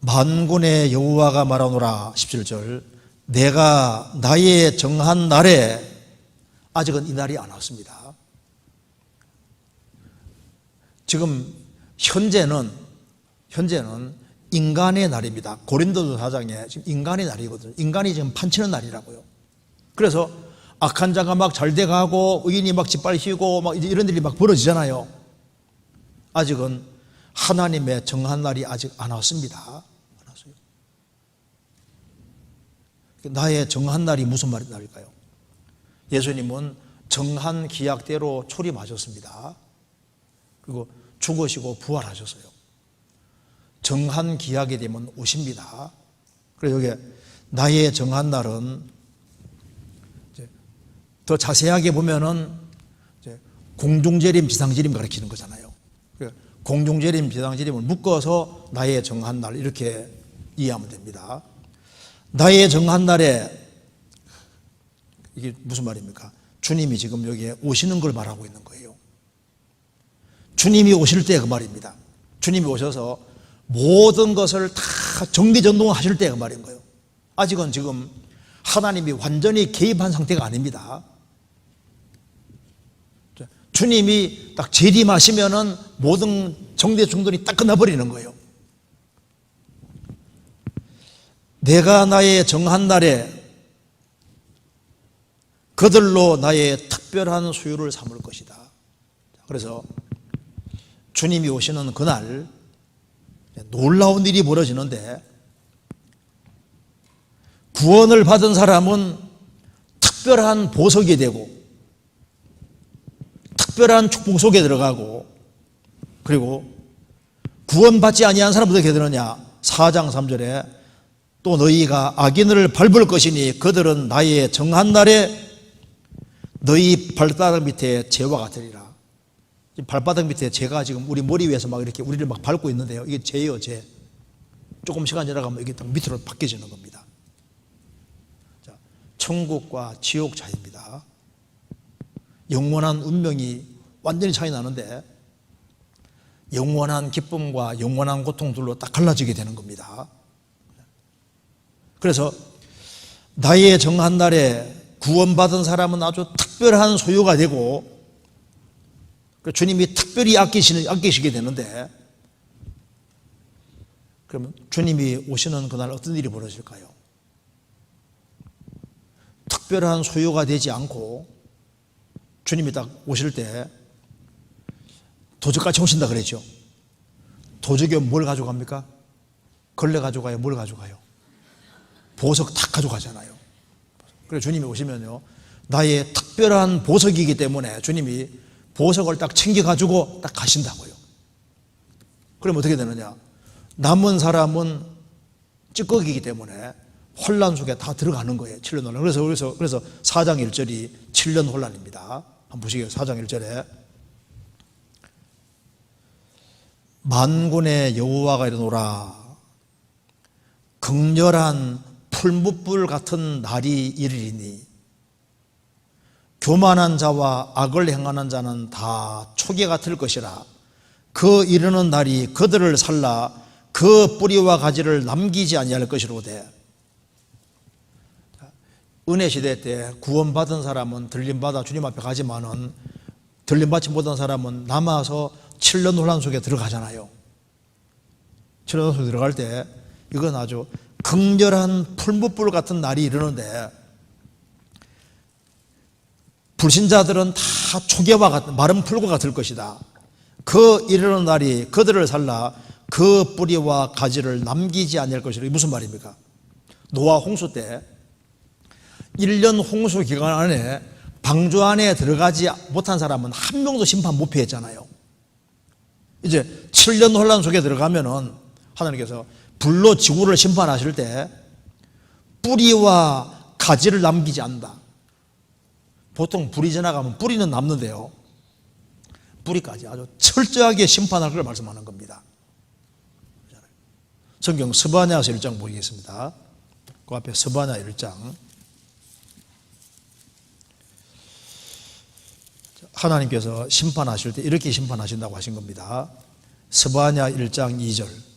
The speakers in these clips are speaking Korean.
만군의 여호와가 말하노라 17절 내가 나의 정한 날에 아직은 이 날이 안 왔습니다. 지금 현재는 현재는 인간의 날입니다. 고린도서 4장에 지금 인간의 날이거든요. 인간이 지금 판치는 날이라고요. 그래서 악한 자가 막 잘 돼가고 의인이 막 짓밟히고 막 이런 일이 막 벌어지잖아요. 아직은 하나님의 정한 날이 아직 안 왔습니다. 안 왔어요. 나의 정한 날이 무슨 말 날일까요? 예수님은 정한 기약대로 초림하셨습니다. 그리고 죽으시고 부활하셨어요. 정한 기약이 되면 오십니다. 그래서 여기 나의 정한 날은 더 자세하게 보면은 공중재림, 비상재림 가리키는 거잖아요. 그러니까 공중재림, 비상재림을 묶어서 나의 정한 날 이렇게 이해하면 됩니다. 나의 정한 날에 이게 무슨 말입니까? 주님이 지금 여기에 오시는 걸 말하고 있는 거예요. 주님이 오실 때 그 말입니다. 주님이 오셔서 모든 것을 다 정리전동하실 때 그 말인 거예요. 아직은 지금 하나님이 완전히 개입한 상태가 아닙니다. 주님이 딱 재림하시면은 모든 정대 중돈이 딱 끝나버리는 거예요. 내가 나의 정한 날에 그들로 나의 특별한 소유를 삼을 것이다. 그래서 주님이 오시는 그날 놀라운 일이 벌어지는데 구원을 받은 사람은 특별한 보석이 되고 특별한 축복 속에 들어가고 그리고 구원받지 아니한 사람은 어떻게 되느냐 4장 3절에 또 너희가 악인을 밟을 것이니 그들은 나의 정한 날에 너희 발바닥 밑에 재와 같으리라. 발바닥 밑에 재가 지금 우리 머리 위에서 막 이렇게 우리를 막 밟고 있는데요. 이게 재예요 재. 조금 시간 지나가면 이게 딱 밑으로 바뀌어지는 겁니다. 자, 천국과 지옥 차이입니다. 영원한 운명이 완전히 차이 나는데 영원한 기쁨과 영원한 고통들로 딱 갈라지게 되는 겁니다. 그래서 나의 정한 날에 구원받은 사람은 아주 특별한 소유가 되고 그 주님이 특별히 아끼시는, 아끼시게 되는데 그러면 주님이 오시는 그날 어떤 일이 벌어질까요? 특별한 소유가 되지 않고 주님이 딱 오실 때 도적같이 오신다 그랬죠. 도적이 뭘 가져갑니까? 걸레 가져가요? 뭘 가져가요? 보석 다 가져가잖아요. 그래서 주님이 오시면요. 나의 특별한 보석이기 때문에 주님이 보석을 딱 챙겨가지고 딱 가신다고요. 그럼 어떻게 되느냐? 남은 사람은 찌꺼기이기 때문에 혼란 속에 다 들어가는 거예요. 7년 혼란. 그래서, 그래서, 그래서 4장 1절이 7년 혼란입니다. 한번 보시게요. 4장 1절에. 만군의 여호와가 이르노라. 극렬한 풀무불 같은 날이 이르리니 교만한 자와 악을 행하는 자는 다 초계 같을 것이라. 그 이르는 날이 그들을 살라 그 뿌리와 가지를 남기지 아니할 것이로되. 은혜 시대 때 구원받은 사람은 들림받아 주님 앞에 가지만은 들림받지 못한 사람은 남아서 7년 혼란 속에 들어가잖아요. 7년 속에 들어갈 때 이건 아주 극렬한 풀무불 같은 날이 이르는데 불신자들은 다 초계와 같은 마른 풀과 같을 것이다. 그 이르는 날이 그들을 살라 그 뿌리와 가지를 남기지 아니할 것이라. 무슨 말입니까? 노아 홍수 때 1년 홍수 기간 안에 방주 안에 들어가지 못한 사람은 한 명도 심판 못 피했잖아요. 이제 7년 혼란 속에 들어가면은 하나님께서 불로 지구를 심판하실 때 뿌리와 가지를 남기지 않는다. 보통 불이 지나가면 뿌리는 남는데요. 뿌리까지 아주 철저하게 심판할 걸 말씀하는 겁니다. 성경 스바냐서 1장 보겠습니다. 그 앞에 스바냐 1장. 하나님께서 심판하실 때 이렇게 심판하신다고 하신 겁니다. 스바냐 1장 2절.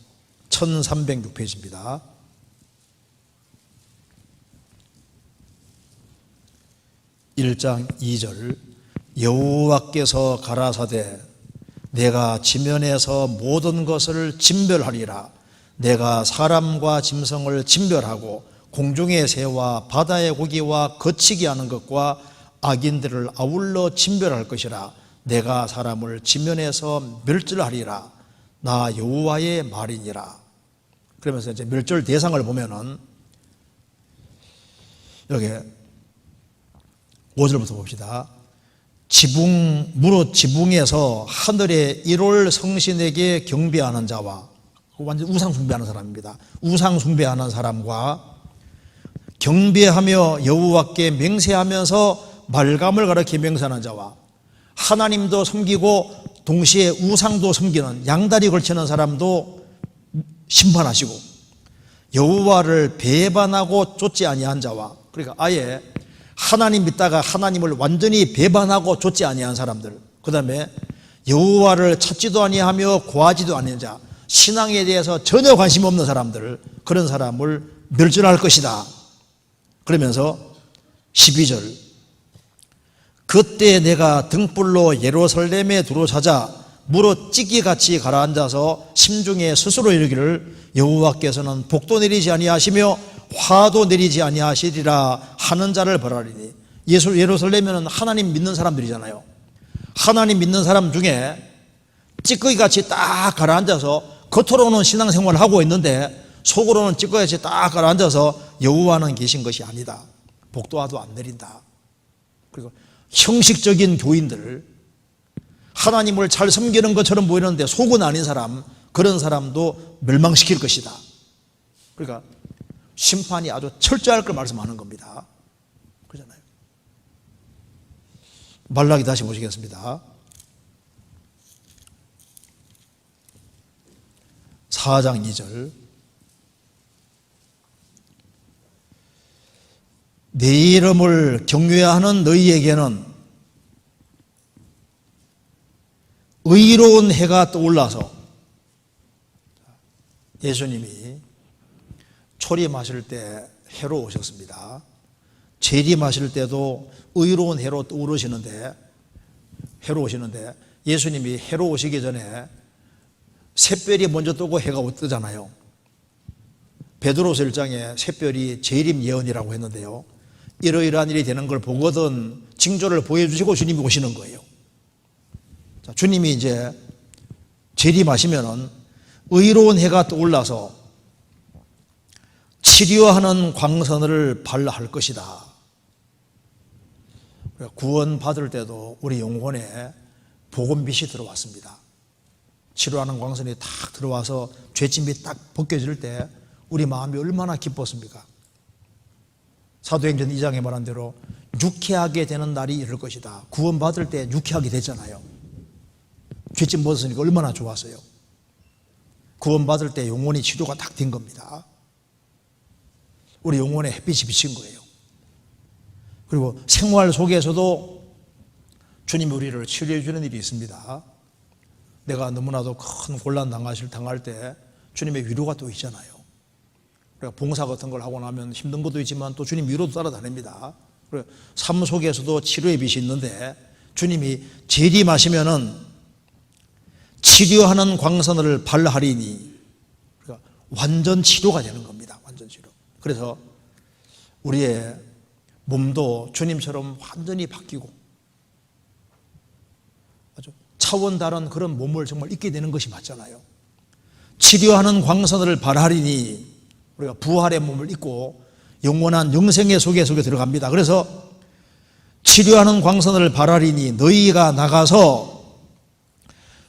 1306페이지입니다. 일장 2절 여호와께서 가라사대 내가 지면에서 모든 것을 진별하리라. 내가 사람과 짐승을 진별하고 공중의 새와 바다의 고기와 거치게 하는 것과 악인들을 아울러 진별할 것이라. 내가 사람을 지면에서 멸절하리라. 나 여호와의 말이니라 그러면서 이제 멸절 대상을 보면은 여기 5절부터 봅시다. 지붕 무릇 지붕에서 하늘의 일월 성신에게 경배하는 자와 완전 우상 숭배하는 사람입니다. 우상 숭배하는 사람과 경배하며 여호와께 맹세하면서 말감을 가르쳐 맹세하는 자와 하나님도 섬기고 동시에 우상도 섬기는 양다리 걸치는 사람도 심판하시고 여호와를 배반하고 쫓지 아니한 자와 그러니까 아예 하나님 믿다가 하나님을 완전히 배반하고 쫓지 아니한 사람들 그 다음에 여호와를 찾지도 아니하며 구하지도 아니한 자 신앙에 대해서 전혀 관심 없는 사람들 그런 사람을 멸절할 것이다. 그러면서 12절. 그때 내가 등불로 예루살렘에 들어서자 무릇 찌기같이 가라앉아서 심중에 스스로 이르기를 여호와께서는 복도 내리지 아니하시며 화도 내리지 아니하시리라 하는 자를 벌하리니 예수 예루살렘에는 하나님 믿는 사람들이잖아요. 하나님 믿는 사람 중에 찌꺼기같이 딱 가라앉아서 겉으로는 신앙생활을 하고 있는데 속으로는 찌꺼기같이 딱 가라앉아서 여호와는 계신 것이 아니다. 복도와도 안 내린다. 그리고 형식적인 교인들 하나님을 잘 섬기는 것처럼 보이는데 속은 아닌 사람 그런 사람도 멸망시킬 것이다. 그러니까 심판이 아주 철저할 걸 말씀하는 겁니다. 그잖아요. 말라기 다시 보시겠습니다. 4장 2절 내 이름을 경외하는 너희에게는 의로운 해가 떠올라서 예수님이 초리 마실 때 해로 오셨습니다. 재리 마실 때도 의로운 해로 떠오르시는데 해로 오시는데 예수님이 해로 오시기 전에 샛별이 먼저 뜨고 해가 뜨잖아요. 베드로서 1장에 샛별이 재림 예언이라고 했는데요. 이러이러한 일이 되는 걸 보거든 징조를 보여주시고 주님이 오시는 거예요. 자, 주님이 이제 재림하시면은 의로운 해가 떠올라서 치료하는 광선을 발라할 것이다. 구원 받을 때도 우리 영혼에 복음빛이 들어왔습니다. 치료하는 광선이 탁 들어와서 죄짐이 딱 벗겨질 때 우리 마음이 얼마나 기뻤습니까? 사도행전 2장에 말한 대로 유쾌하게 되는 날이 이를 것이다. 구원 받을 때 유쾌하게 됐잖아요. 죄짐 벗었으니까 얼마나 좋았어요. 구원 받을 때 영혼이 치료가 딱 된 겁니다. 우리 영혼에 햇빛이 비친 거예요. 그리고 생활 속에서도 주님이 우리를 치료해 주는 일이 있습니다. 내가 너무나도 큰 곤란 당하실 당할 때 주님의 위로가 또 있잖아요. 그러니까 봉사 같은 걸 하고 나면 힘든 것도 있지만 또 주님 위로도 따라다닙니다. 그리고 삶 속에서도 치료의 빛이 있는데 주님이 재림하시면은 치료하는 광선을 발하리니 그러니까 완전 치료가 되는 겁니다. 완전 치료. 그래서 우리의 몸도 주님처럼 완전히 바뀌고 아주 차원 다른 그런 몸을 정말 잊게 되는 것이 맞잖아요. 치료하는 광선을 발하리니 우리가 부활의 몸을 입고 영원한 영생의 속에 속에 들어갑니다. 그래서 치료하는 광선을 발하리니 너희가 나가서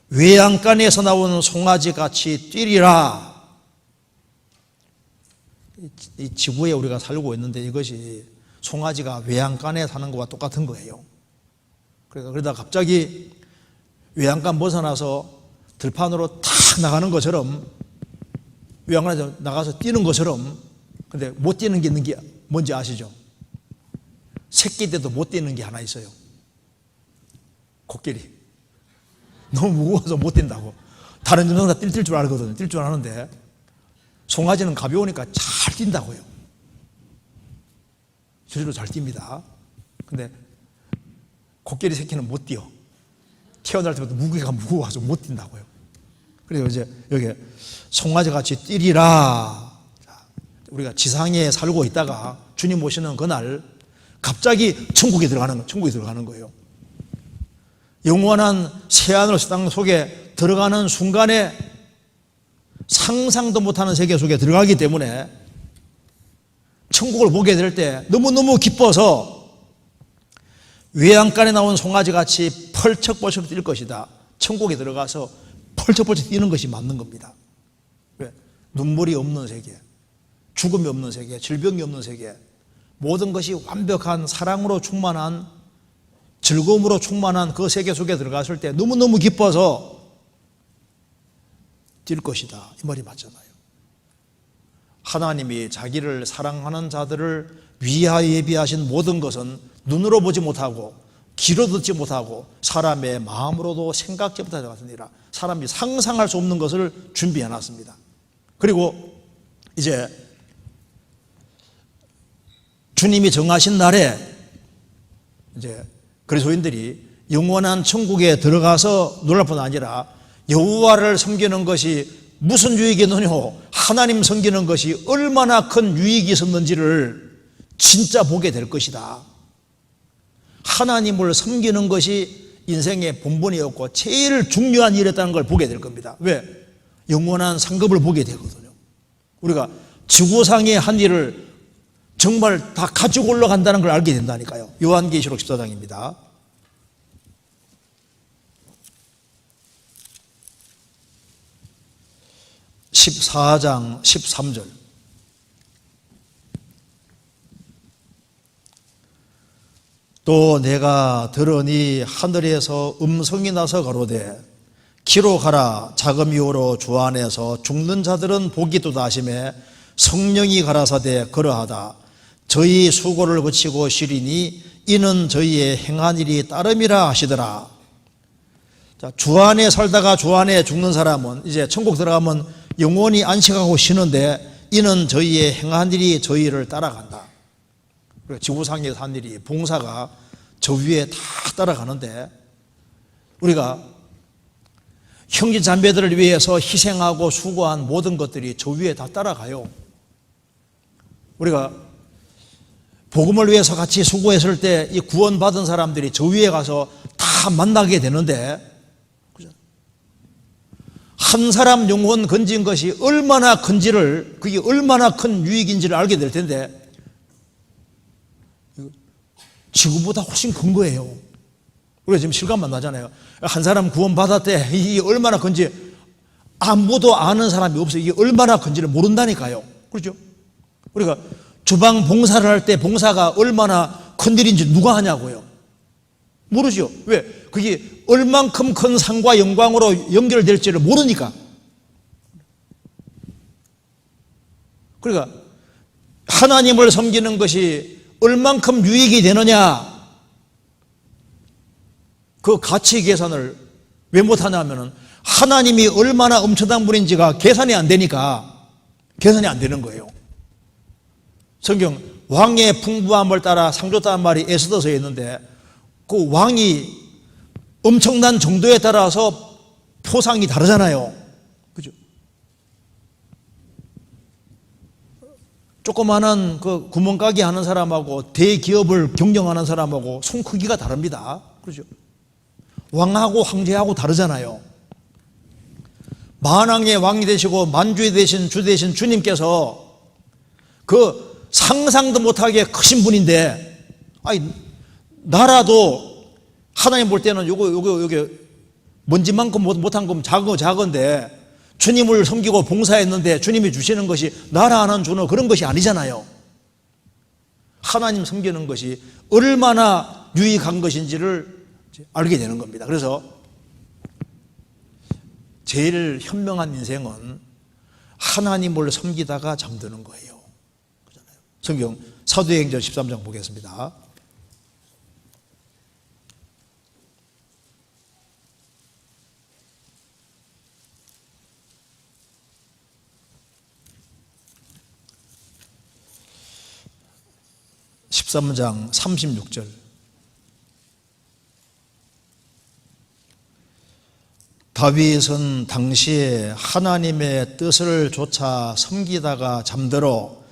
외양간에서 나오는 송아지 같이 뛰리라. 이 지구에 우리가 살고 있는데 이것이 송아지가 외양간에 사는 것과 똑같은 거예요. 그러니까 그러다 갑자기 외양간 벗어나서 들판으로 탁 나가는 것처럼 외양간에 나가서 뛰는 것처럼 근데 못 뛰는 게 있는 게 뭔지 아시죠? 새끼 때도 못 뛰는 게 하나 있어요. 코끼리. 너무 무거워서 못 뛴다고. 다른 점은 다뛸 줄 알거든요. 뛸 줄 아는데 송아지는 가벼우니까 잘 뛴다고요. 저리로 잘 뜁니다. 근데 코끼리 새끼는 못 뛰어. 태어날 때부터 무게가 무거워서 못 뛴다고요. 그래서 이제 여기 송아지 같이 뛰리라. 자, 우리가 지상에 살고 있다가 주님 오시는 그날 갑자기 천국에 들어가는 거, 천국에 들어가는 거예요. 영원한 새하늘 땅 속에 들어가는 순간에 상상도 못하는 세계 속에 들어가기 때문에 천국을 보게 될 때 너무너무 기뻐서 외양간에 나온 송아지 같이 펄쩍펄쩍 뛸 것이다. 천국에 들어가서 펄쩍펄쩍 뛰는 것이 맞는 겁니다. 왜? 눈물이 없는 세계, 죽음이 없는 세계, 질병이 없는 세계, 모든 것이 완벽한 사랑으로 충만한 즐거움으로 충만한 그 세계 속에 들어갔을 때 너무너무 기뻐서 뛸 것이다. 이 말이 맞잖아요. 하나님이 자기를 사랑하는 자들을 위하여 예비하신 모든 것은 눈으로 보지 못하고 귀로 듣지 못하고 사람의 마음으로도 생각지 못할 것 같으니라 사람이 상상할 수 없는 것을 준비해 놨습니다. 그리고 이제 주님이 정하신 날에 이제 그리스도인들이 영원한 천국에 들어가서 놀랄 뿐 아니라 여호와를 섬기는 것이 무슨 유익이느뇨 하나님 섬기는 것이 얼마나 큰 유익이 있었는지를 진짜 보게 될 것이다. 하나님을 섬기는 것이 인생의 본분이었고 제일 중요한 일이었다는 걸 보게 될 겁니다. 왜? 영원한 상급을 보게 되거든요. 우리가 지구상의 한 일을 정말 다 가지고 올라간다는 걸 알게 된다니까요. 요한계시록 14장입니다. (14장) (13절) 또 내가 들으니 하늘에서 음성이 나서 가로되 기로 가라 자금이오로 주 안에서 죽는 자들은 복이 또다심에 성령이 가라사대 그러하다 저희 수고를 그치고 쉬리니 이는 저희의 행한 일이 따름이라 하시더라 자, 주 안에 살다가 주 안에 죽는 사람은 이제 천국 들어가면 영원히 안식하고 쉬는데 이는 저희의 행한 일이 저희를 따라간다 지구상에서 한 일이 봉사가 저 위에 다 따라가는데 우리가 형제 자매들을 위해서 희생하고 수고한 모든 것들이 저 위에 다 따라가요. 우리가 복음을 위해서 같이 수고했을 때 이 구원받은 사람들이 저 위에 가서 다 만나게 되는데 한 사람 영혼 건진 것이 얼마나 큰지를 그게 얼마나 큰 유익인지를 알게 될 텐데 지구보다 훨씬 큰 거예요. 우리가 지금 실감만 나잖아요. 한 사람 구원받았대. 이게 얼마나 큰지 아무도 아는 사람이 없어요. 이게 얼마나 큰지를 모른다니까요. 그렇죠? 우리가 주방 봉사를 할 때 봉사가 얼마나 큰 일인지 누가 하냐고요. 모르죠. 왜? 그게 얼만큼 큰 상과 영광으로 연결될지를 모르니까. 그러니까 하나님을 섬기는 것이 얼만큼 유익이 되느냐 그 가치 계산을 왜 못하냐 하면은 하나님이 얼마나 엄청난 분인지가 계산이 안 되니까 계산이 안 되는 거예요. 성경 왕의 풍부함을 따라 상 줬다는 말이 에스더서에 있는데 그 왕이 엄청난 정도에 따라서 포상이 다르잖아요. 그죠? 조그마한 그 구멍가게 하는 사람하고 대기업을 경영하는 사람하고 손 크기가 다릅니다. 그렇죠? 왕하고 황제하고 다르잖아요. 만왕의 왕이 되시고 만주의 되신 주 되신 주님께서 그 상상도 못하게 크신 분인데, 아니, 나라도 하나님 볼 때는 요거, 요거, 요게 먼지만큼 못한 건 작은 거 작은데, 주님을 섬기고 봉사했는데 주님이 주시는 것이 나라 하는 주는 그런 것이 아니잖아요. 하나님 섬기는 것이 얼마나 유익한 것인지를 알게 되는 겁니다. 그래서 제일 현명한 인생은 하나님을 섬기다가 잠드는 거예요. 성경 사도행전 13장 보겠습니다. (13장 36절) 다윗은 당시에 하나님의 뜻을 조차 섬기다가 잠들어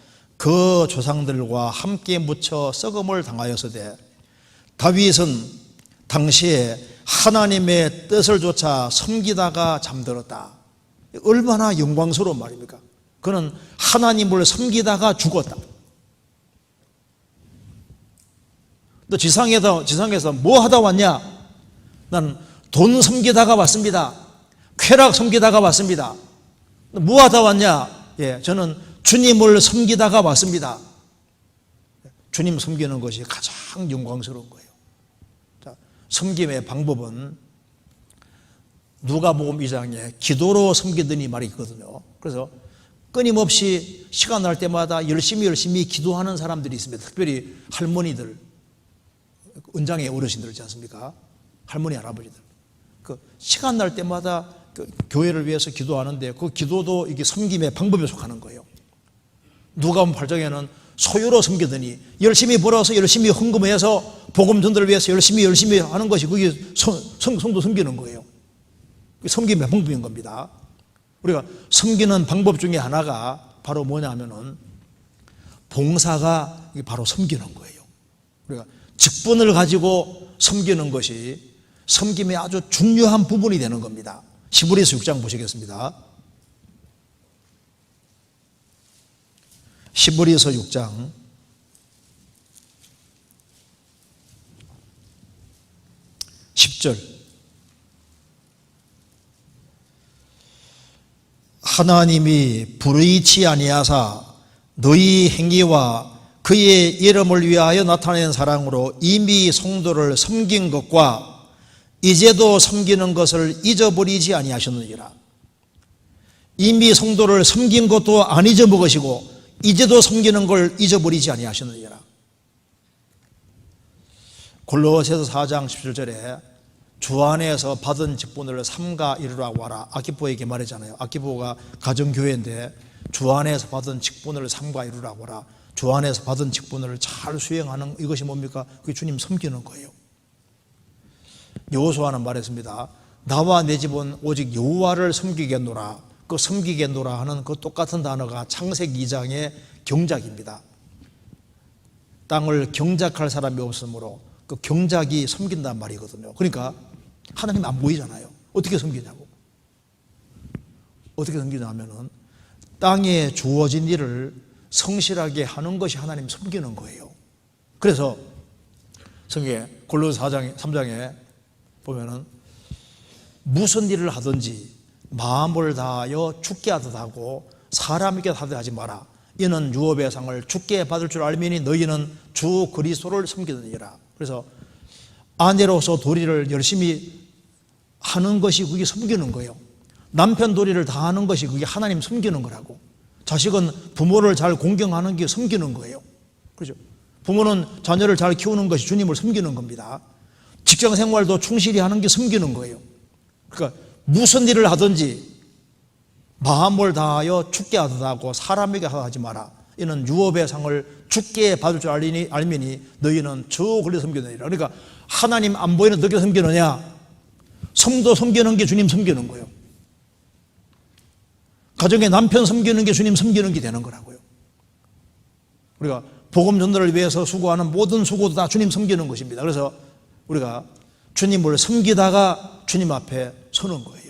그 조상들과 함께 묻혀 썩음을 당하였으되 다윗은 당시에 하나님의 뜻을 조차 섬기다가 잠들었다. 얼마나 영광스러운 말입니까? 그는 하나님을 섬기다가 죽었다. 너 지상에서 지상에서 뭐 하다 왔냐? 난 돈 섬기다가 왔습니다. 쾌락 섬기다가 왔습니다. 뭐 하다 왔냐? 예, 저는 주님을 섬기다가 왔습니다. 주님 섬기는 것이 가장 영광스러운 거예요. 자, 섬김의 방법은 누가복음 2장에 기도로 섬기더니 말이 있거든요. 그래서 끊임없이 시간 날 때마다 열심히 열심히 기도하는 사람들이 있습니다. 특별히 할머니들, 은장의 어르신들 있지 않습니까? 할머니, 할아버지들. 그 시간 날 때마다 그 교회를 위해서 기도하는데 그 기도도 이게 섬김의 방법에 속하는 거예요. 누가복음 8장에는 소유로 섬기더니 열심히 벌어서 열심히 헌금해서 복음 전도를 위해서 열심히 열심히 하는 것이 그게 성, 성, 성도 섬기는 거예요. 섬김의 방법인 겁니다. 우리가 섬기는 방법 중에 하나가 바로 뭐냐면은 봉사가 바로 섬기는 거예요. 우리가 직분을 가지고 섬기는 것이 섬김의 아주 중요한 부분이 되는 겁니다. 시브리스 6장 보시겠습니다. 시브리서 6장 10절 하나님이 불의치 아니하사 너희 행위와 그의 이름을 위하여 나타낸 사랑으로 이미 성도를 섬긴 것과 이제도 섬기는 것을 잊어버리지 아니하셨느니라. 이미 성도를 섬긴 것도 안 잊어먹으시고 이제도 섬기는 걸 잊어버리지 아니하셨느니라. 골로새서 4장 17절에 주 안에서 받은 직분을 삼가 이루라고 하라. 아키포에게 말했잖아요. 아키포가 가정교회인데 주 안에서 받은 직분을 삼가 이루라고 하라. 주 안에서 받은 직분을 잘 수행하는 이것이 뭡니까? 그게 주님 섬기는 거예요. 여호수아는 말했습니다. 나와 내 집은 오직 여호와를 섬기겠노라. 그 섬기겠노라 하는 그 똑같은 단어가 창세기 2장의 경작입니다. 땅을 경작할 사람이 없으므로 그 경작이 섬긴단 말이거든요. 그러니까 하나님 안 보이잖아요. 어떻게 섬기냐고. 어떻게 섬기냐 하면은 땅에 주어진 일을 성실하게 하는 것이 하나님 섬기는 거예요. 그래서 성경에 골로새 4장 3장에 보면은 무슨 일을 하든지 마음을 다하여 죽게 하듯 하고 사람에게 하듯 하지 마라. 이는 유업의 상을 죽게 받을 줄 알미니 너희는 주 그리스도를 섬기느니라. 그래서 아내로서 도리를 열심히 하는 것이 그게 섬기는 거예요. 남편 도리를 다 하는 것이 그게 하나님 섬기는 거라고. 자식은 부모를 잘 공경하는 게 섬기는 거예요. 그죠? 부모는 자녀를 잘 키우는 것이 주님을 섬기는 겁니다. 직장 생활도 충실히 하는 게 섬기는 거예요. 그러니까 무슨 일을 하든지 마음을 다하여 죽게 하다고 사람에게 하지 마라. 이는 유업의 상을 죽게 받을 줄 알리니 알미니 너희는 저 권리 섬기느니라. 그러니까 하나님 안 보이는 어떻게 섬기느냐? 성도 섬기는 게 주님 섬기는 거예요. 가정의 남편 섬기는 게 주님 섬기는 게 되는 거라고요. 우리가 복음 전도를 위해서 수고하는 모든 수고도 다 주님 섬기는 것입니다. 그래서 우리가 주님을 섬기다가 주님 앞에 서는 거예요.